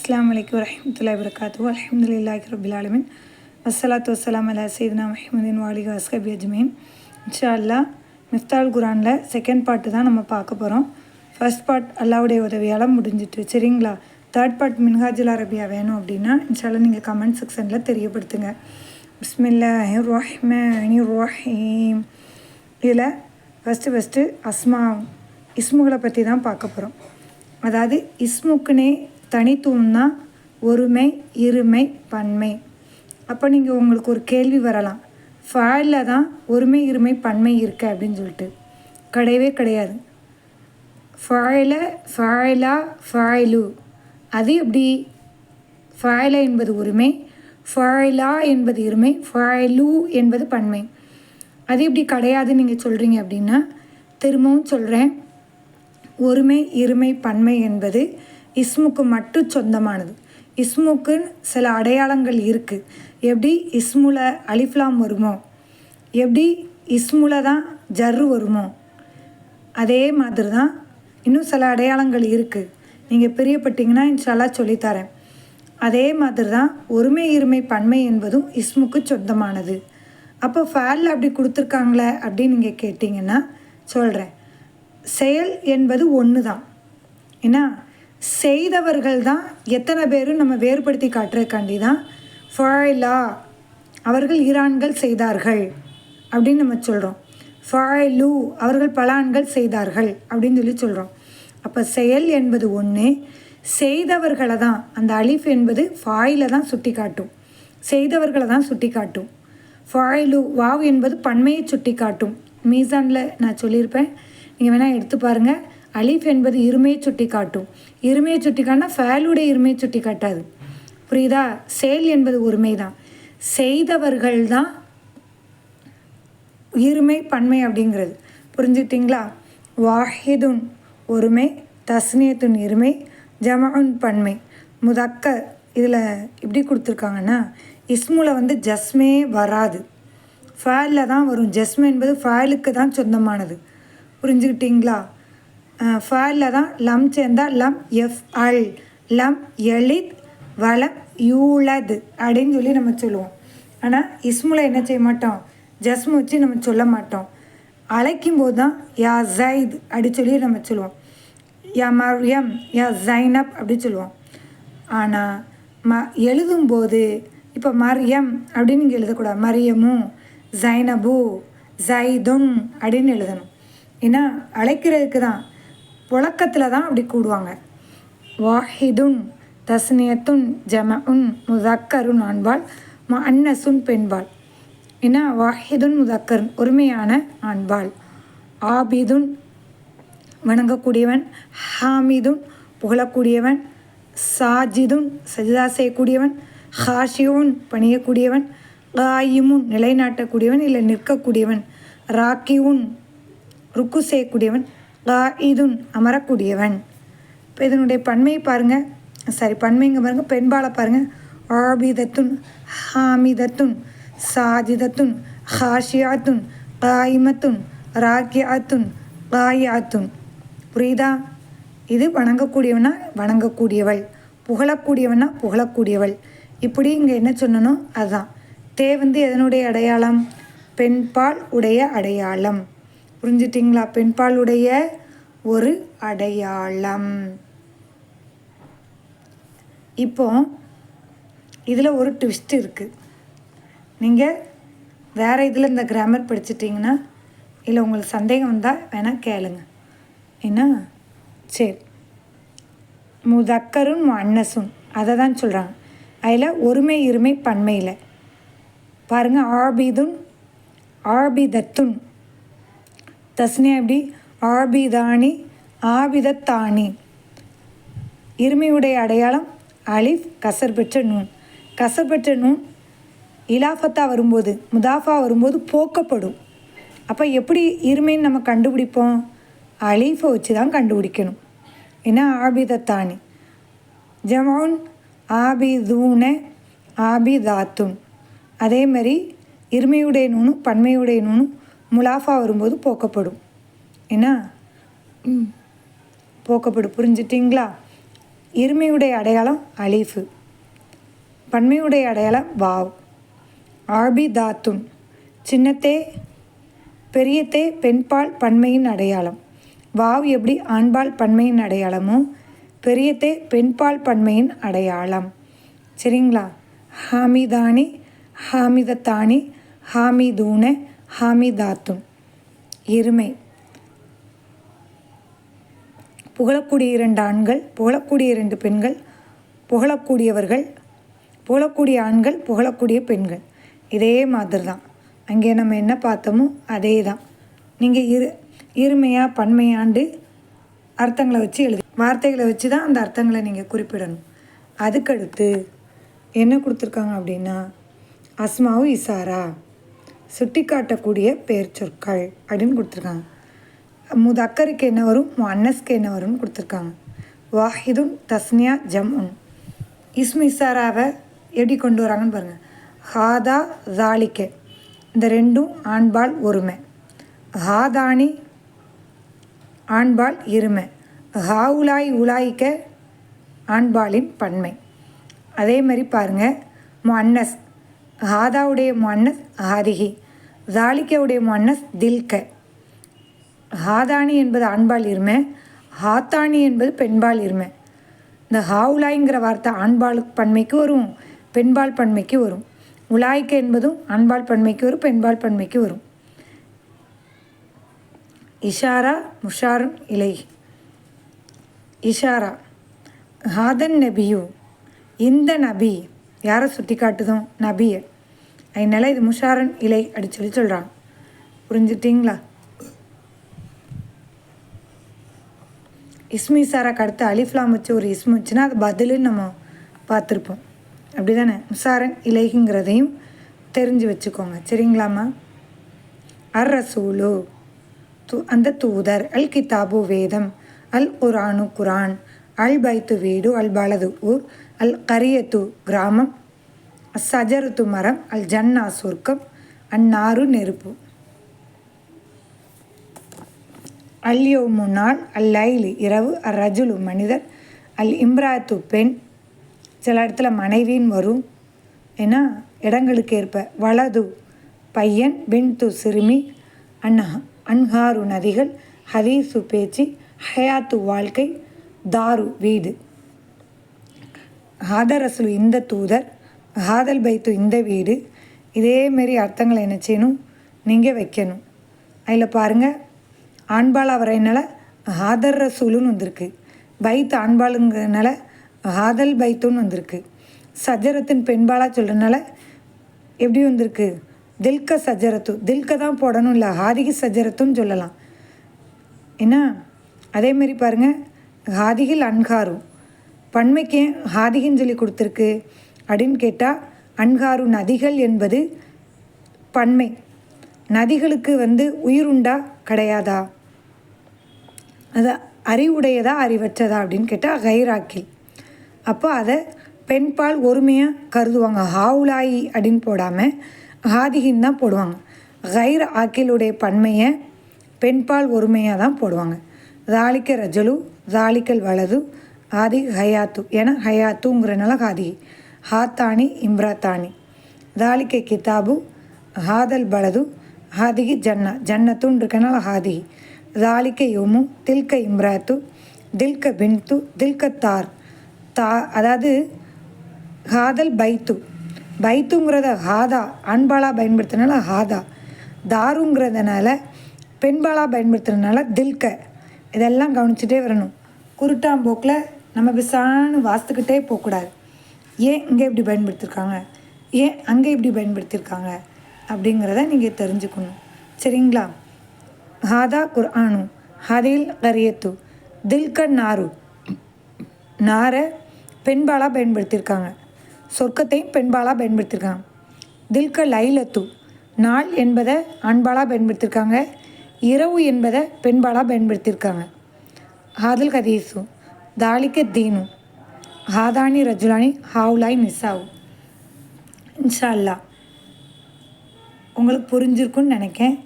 அஸ்லாம் வலைக்கம் வரமத்துல்லா வரகாத்து அலமதுல்லாஹி ரபில் வசலாத்து வசலாம் அலா சீதனா மஹமுதீன் வாலிக அஸ்கபி அஜ்மீன். இன்ஷா அல்லா மிஃப்தால் குரானில் செகண்ட் பார்ட்டு தான் நம்ம பார்க்க போகிறோம் ஃபர்ஸ்ட் பார்ட் அல்லாவுடைய உதவியால் முடிஞ்சிட்டு சரிங்களா? தேர்ட் பார்ட் மின்ஹாஜில் அரபியா வேணும் அப்படின்னா இன்ஷால்லா நீங்கள் கமெண்ட் செக்ஷனில் தெரியப்படுத்துங்க. பிஸ்மில்லா ரஹ்மானி ரஹீம் இதில் ஃபஸ்ட்டு ஃபஸ்ட்டு அஸ்மா இஸ்முகளை பற்றி தான் பார்க்க போகிறோம் அதாவது இஸ்முக்குனே தனித்துவம்னா ஒருமை இருமை பன்மை. அப்போ நீங்கள் உங்களுக்கு ஒரு கேள்வி வரலாம். ஃபாயில் தான் ஒருமை இருமை பன்மை இருக்கு அப்படின்னு சொல்லிட்டு. கிடையவே கிடையாது. ஃபாயில ஃபாயிலா ஃபாயிலு. அது எப்படி? ஃபாயிலா என்பது உரிமை ஃபாயிலா என்பது இருமை ஃபாயிலு என்பது பன்மை. அது எப்படி கிடையாதுன்னு நீங்கள் சொல்கிறீங்க அப்படின்னா திரும்பவும் சொல்கிறேன் ஒருமை இருமை பன்மை என்பது இஸ்முக்கு மட்டும் சொந்தமானது. இஸ்முக்குன்னு சில அடையாளங்கள் இருக்குது எப்படி இஸ்முல அலிஃப்லாம் வருமோ? எப்படி இஸ்முல தான் ஜர்ரு வருமோ? அதே மாதிரி தான் இன்னும் சில அடையாளங்கள் இருக்குது நீங்கள் பிரியப்பட்டீங்கன்னா இன்ஷால்லா சொல்லித்தரேன். அதே மாதிரி தான் ஒருமை இருமை பன்மை என்பதும் இஸ்முக்கு சொந்தமானது. அப்போ ஃபேலில் அப்படி கொடுத்துருக்காங்களே அப்படின்னு நீங்கள் கேட்டிங்கன்னா சொல்கிறேன் செயல் என்பது ஒன்று தான் ஏன்னா செய்தவர்கள் தான் எத்தனை பேரும் நம்ம வேறுபடுத்தி காட்டுறதுக்காண்டி தான் ஃபாயிலா அவர்கள் ஈரான்கள் செய்தார்கள் அப்படின்னு நம்ம சொல்கிறோம் ஃபாயிலு அவர்கள் பலான்கள் செய்தார்கள் அப்படின்னு சொல்லி சொல்கிறோம் அப்போ செயல் என்பது ஒன்று செய்தவர்களை தான் அந்த அலிஃப் என்பது ஃபாயில தான் சுட்டி காட்டும் செய்தவர்களை தான் சுட்டி காட்டும் ஃபாயிலு வாவ் என்பது பன்மையை சுட்டி காட்டும் மீசானில் நான் சொல்லியிருப்பேன். நீங்கள் வேணால் எடுத்து பாருங்கள் அலிஃப் என்பது இருமையை சுட்டி காட்டும் இருமையை சுட்டி காட்டினா ஃபேலுடைய இருமையை சுட்டி காட்டாது புரியுதா? செயல் என்பது ஒருமை தான் செய்தவர்கள் தான் இருமை பன்மை அப்படிங்கிறது. புரிஞ்சுக்கிட்டிங்களா? வாஹிதுன் ஒருமை தஸ்னியத்துன் இருமை ஜமவுன் பன்மை. முதக்க இதில் இப்படி கொடுத்துருக்காங்கன்னா இஸ்முல வந்து ஜஸ்மே வராது. ஃபேலில் தான் வரும். ஜஸ்மே என்பது ஃபேலுக்கு தான் சொந்தமானது. புரிஞ்சுக்கிட்டிங்களா? ஃபாலில் தான் லம் சேர்ந்தால் லம் எஃப் அல். லம் எளித் வலம் யூலது அப்படின்னு சொல்லி நம்ம சொல்லுவோம். ஆனால் இஸ்முல என்ன செய்ய மாட்டோம்? ஜஸ்மு வச்சு நம்ம சொல்ல மாட்டோம். அழைக்கும் போது தான் யா ஜைத் அப்படி சொல்லி நம்ம சொல்லுவோம். யா மரியம் யா ஜைனப் அப்படி சொல்லுவோம். ஆனால் ம எழுதும்போது இப்போ மரியம் அப்படின்னு நீங்கள் எழுதக்கூடாது. மரியமு ஜைனபு ஜைதுன் அப்படின்னு எழுதணும். ஏன்னா அழைக்கிறதுக்கு தான் புழக்கத்தில் தான் அப்படி கூடுவாங்க. வாஹிதுன் தஸ்னியத்துன் ஜமஉன் முதக்கருன் ஆண்பாள் ம அன்னசுன் பெண்பாள் ஏன்னா வாஹிதுன் முதக்கருன் ஒருமையான ஆண்பாள் ஆபிதுன் வணங்கக்கூடியவன். ஹாமிதுன் புகழக்கூடியவன். சாஜிதுன் சஜிதா செய்யக்கூடியவன். ஹாஷியூன் பணியக்கூடியவன். காயிமுன் நிலைநாட்டக்கூடியவன் இல்லை நிற்கக்கூடியவன். ராக்கியுன் ருக்கு செய்யக்கூடியவன் காயிதுன் அமரக்கூடியவன். இப்போ இதனுடைய பன்மை பாருங்கள் சாரி பன்மைங்க பாருங்கள் பெண்பாலை பாருங்கள் ஆபிதத்துன் ஹாமிதத்துன் சாஜிதத்துன் ஹாஷியாத்துன் காயிமத்துன் ராக்கியாத்துன் காயாத்துன் புரியுதா? இது வணங்கக்கூடியவனா வணங்கக்கூடியவள். புகழக்கூடியவனா புகழக்கூடியவள். இப்படி இங்கே என்ன சொன்னனோ அதுதான். தே வந்து எதனுடைய அடையாளம்? பெண்பால் உடைய அடையாளம். புரிஞ்சிட்டிங்களா? பெண்பாலுடைய ஒரு அடையாளம். இப்போ இதில் ஒரு ட்விஸ்ட் இருக்குது நீங்கள் வேறு இதில் இந்த கிராமர் படிச்சிட்டிங்கன்னா இல்லை உங்களுக்கு சந்தேகம் வந்தால் வேணால் கேளுங்க. என்ன சரி. முதக்கரும் அன்னசும் அதை தான் சொல்கிறாங்க அதில் ஒருமை இருமை பன்மையில். பாருங்கள் ஆபிதுன் ஆபிதத்துன். தஸ்னியா எப்படி? ஆபிதானி ஆபிதத்தானி. இருமையுடைய அடையாளம் அலிஃப் கசர் பெற்ற நூன். கசர் பெற்ற நூன் இலாஃபத்தா வரும்போது முதாஃபா வரும்போது போக்கப்படும். அப்போ எப்படி இருமைன்னு நம்ம கண்டுபிடிப்போம்? அலீஃபை வச்சு தான் கண்டுபிடிக்கணும். ஏன்னா ஆபிதத்தானி. ஜமௌன் ஆபிதூன ஆபிதாத்துன். அதே மாதிரி இருமையுடைய நூனும் பன்மையுடைய நூனும் முலாஃபா வரும்போது போக்கப்படும். என்ன? போக்கப்படும். புரிஞ்சிட்டிங்களா? இருமையுடைய அடையாளம் அலீஃபு. பன்மையுடைய அடையாளம் வாவ். ஆபி தாத்துன். சின்னத்தே பெரியத்தே பெண்பால் பன்மையின் அடையாளம். வாவ் எப்படி ஆண்பால் பன்மையின் அடையாளமோ பெரியத்தே பெண்பால் பன்மையின் அடையாளம். சரிங்களா? ஹாமிதானி ஹாமிதத்தானி ஹாமிதூன ஹாமிதாத்தும். இருமை புகழக்கூடிய இரண்டு ஆண்கள் புகழக்கூடிய இரண்டு பெண்கள் புகழக்கூடியவர்கள் புகழக்கூடிய ஆண்கள் புகழக்கூடிய பெண்கள். இதே மாதிரி தான் அங்கே நம்ம என்ன பார்த்தோமோ அதே தான் நீங்கள் இரு இருமையாக பன்மையாண்டு அர்த்தங்களை வச்சு எழுதி வார்த்தைகளை வச்சு தான் அந்த அர்த்தங்களை நீங்கள் குறிப்பிடணும். அதுக்கடுத்து என்ன கொடுத்துருக்காங்க அப்படின்னா அஸ்மாவு இசாரா. சுட்டிக்காட்டக்கூடிய பெயர் சொற்கள் அப்படின்னு கொடுத்துருக்காங்க. முதக்கருக்கு என்ன வரும்? அன்னஸ்க்கு என்ன வரும்னு கொடுத்துருக்காங்க. வாஹிதுன் தஸ்னியா ஜம் உன் இஸ்மு இசாராவை எப்படி கொண்டு வராங்கன்னு பாருங்கள் ஹாதா ஜாலிக்க இந்த ரெண்டும் ஆண்பால் ஒருமை. ஹாதானி ஆண்பால் இருமை. ஹாவுலாய் உலாய்க்க ஆண்பாலின் பன்மை. அதே மாதிரி பாருங்கள் முன்னஸ் ஹாதாவுடைய முன்னஸ் ஹாதிகி ஜாலிக்கவுடைய முன்னஸ் தில்க. ஹாதானி என்பது ஆண்பால் இருமை ஹாத்தானி என்பது பெண்பால் இருமை. இந்த ஹாவுலாய்ங்கிற வார்த்தை ஆண்பால் பன்மைக்கு வரும் பெண்பால் பன்மைக்கு வரும். உலாய்க்க என்பதும் ஆண்பால் பன்மைக்கு வரும் பெண்பால் பன்மைக்கு வரும். இஷாரா முஷாரும் இலை இஷாரா ஹாதன் நபியு இந்த நபி யாரை சுட்டி காட்டுதும் நபியை. அதனால இது முஷாரன் இலை அப்படி சொல்லி சொல்கிறாங்க புரிஞ்சுட்டிங்களா? இஸ்மி சாராக்கு அடுத்து அலிஃப்லாம் வச்சு ஒரு இஸ்மு வச்சுன்னா அது பதிலுன்னு நம்ம பார்த்துருப்போம். அப்படி தானே முசாரன் இலைங்கிறதையும் தெரிஞ்சு வச்சுக்கோங்க. சரிங்களாம்மா? அர் ரசூலு து அந்த தூதர் அல் கிதாபு வேதம் அல் குரானு குரான் அல் பைத்து வீடு அல் பலது ஊர் அல் கரியத்து கிராமம் அசஜருத்து மரம் அல் ஜன்னா சொர்க்கம் அந்நாறு நெருப்பு. அல்யோ முன்னாள் அல் லைலி இரவு அர் ரஜுலு மனிதர் அல் இம்ராத்து பெண். சில இடத்துல மனைவின்னு வரும். ஏன்னா இடங்களுக்கு ஏற்ப வலது பையன் பின்து சிறுமி அன்ஹா அன்ஹாரு நதிகள் ஹதீசு பேச்சு ஹயாத்து வாழ்க்கை தாரு வீடு. ஹாதரசுலு இந்த தூதர் ஹாதல் பைத்து இந்த வீடு. இதேமாரி அர்த்தங்களை என்ன செய்யணும்? நீங்கள் வைக்கணும். அதில் பாருங்கள் ஆண்பால் அவரைனால ஹாதர் ரசூலுன்னு வந்திருக்கு. பைத் ஆண்பாலுங்கிறதுனால ஹாதல் பைத்துன்னு வந்திருக்கு. சஜரத்தின் பெண்பாலாக சொல்கிறனால எப்படி வந்திருக்கு? தில்க சஜரத்து. தில்க தான் போடணும் இல்லை ஹாதிகி சஜரத்துன்னு சொல்லலாம். என்ன? அதேமாரி பாருங்கள் ஹாதிகில் அன்காரும் பன்மைக்கு ஹாதிகின்னு சொல்லி கொடுத்துருக்கு. அப்படின்னு கேட்டால் அன்காரு நதிகள் என்பது பன்மை. நதிகளுக்கு வந்து உயிருண்டா கிடையாதா? அது அறிவுடையதா அறிவற்றதா அப்படின்னு கேட்டால் கைராக்கில் அப்போ அதை பெண்பால் ஒருமையாக கருதுவாங்க. ஹாவுலாயி அப்படின்னு போடாமல் ஹாதிகின்னு தான் போடுவாங்க. கைர் ஆக்கிலுடைய பன்மையை பெண்பால் ஒருமையாக தான் போடுவாங்க. தாலிக்க ரஜலு தாலிக்கல் வலது ஆதி ஹயாத்து. ஏன்னா ஹயாத்துங்கிறனால ஹாதிகி. ஹாத்தானி இம்ராத்தானி தாலிக்க கிதாபு ஹாதல் பலது ஹாதிகி ஜன்னா ஜன்னத்துன்னு இருக்கனால ஹாதிகி தாலிக்க யோமு தில்க இம்ராத்து தில்க பின்து தில்க தார் தா அதாவது ஹாதல் பைத்து பைத்துங்கிறத ஹாதா ஆண்பாலாக பயன்படுத்துறனால ஹாதா தாருங்கிறதுனால பெண்பாலாக பயன்படுத்துறதுனால தில்க இதெல்லாம் கவனிச்சுட்டே வரணும் குருட்டாம்போக்கில் நம்ம பிசான்னு வாசித்துக்கிட்டே போகக்கூடாது ஏன் இங்கே இப்படி பயன்படுத்தியிருக்காங்க ஏன் அங்கே இப்படி பயன்படுத்தியிருக்காங்க அப்படிங்கிறத நீங்கள் தெரிஞ்சுக்கணும். சரிங்களா? ஹாதா குர்ஆனு ஹதில் கரியத்து தில்கன் நாரு. நாரை பெண்பாலாக பயன்படுத்தியிருக்காங்க சொர்க்கத்தையும் பெண்பாலாக பயன்படுத்தியிருக்காங்க தில்க லைலத்து நாள் என்பதை ஆண்பாலாக பயன்படுத்தியிருக்காங்க இரவு என்பதை பெண்பாலாக பயன்படுத்தியிருக்காங்க ஹாதில் கதீசு தாலிக்க தீனு. ஹாதானி ரஜுலானி ஹாவுலாய் நிசாவு இன்ஷா அல்லாஹ் உங்களுக்கு புரிஞ்சிருக்குன்னு நினைக்கேன்.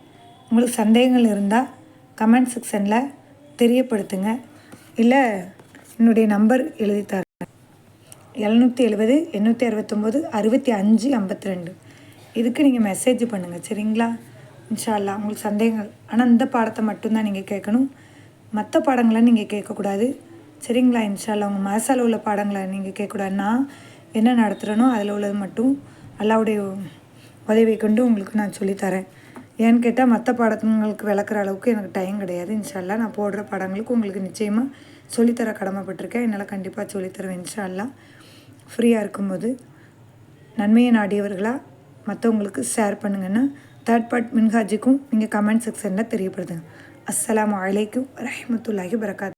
உங்களுக்கு சந்தேகங்கள் இருந்தால் கமெண்ட் செக்ஷனில் தெரியப்படுத்துங்க. இல்லை என்னுடைய நம்பர் எழுதி தரேன். எழுநூற்றி எழுபது எண்ணூற்றி அறுபத்தொம்போது அறுபத்தி அஞ்சு ஐம்பத்தி ரெண்டு. இதுக்கு நீங்கள் மெசேஜ் பண்ணுங்கள் சரிங்களா? இன்ஷா உங்களுக்கு சந்தேகங்கள். ஆனால் இந்த பாடத்தை மட்டும்தான் நீங்கள் கேட்கணும். மற்ற பாடங்களை நீங்கள் கேட்கக்கூடாது. சரிங்களா இன்ஷா உங்கள் மனசால் உள்ள பாடங்களை நீங்கள் கேட்கக்கூடாது. நான் என்ன நடத்துகிறேனோ அதில் உள்ளது மட்டும் அல்லாவுடைய உதவியை கொண்டு உங்களுக்கு நான் சொல்லித்தரேன் ஏன்னு கேட்டால் மற்ற பாடங்களுக்கு விளக்குற அளவுக்கு எனக்கு டைம் கிடையாது. இன்ஷால்லா நான் போடுற பாடங்களுக்கு உங்களுக்கு நிச்சயமாக சொல்லித்தர கடமைப்பட்டிருக்கேன். என்னால் கண்டிப்பாக சொல்லித்தருவேன் இன்ஷால்லா ஃப்ரீயாக இருக்கும்போது நன்மையை நாடியவர்களாக மற்றவங்களுக்கு ஷேர் பண்ணுங்கன்னா தேர்ட் பார்ட் மின்ஹாஜிக்கும் நீங்கள் கமெண்ட் செக்ஷனில் தெரியப்படுத்துங்க. அஸ்லாம் வலைக்கும் ரஹமத்துல்லாஹி வரகாத்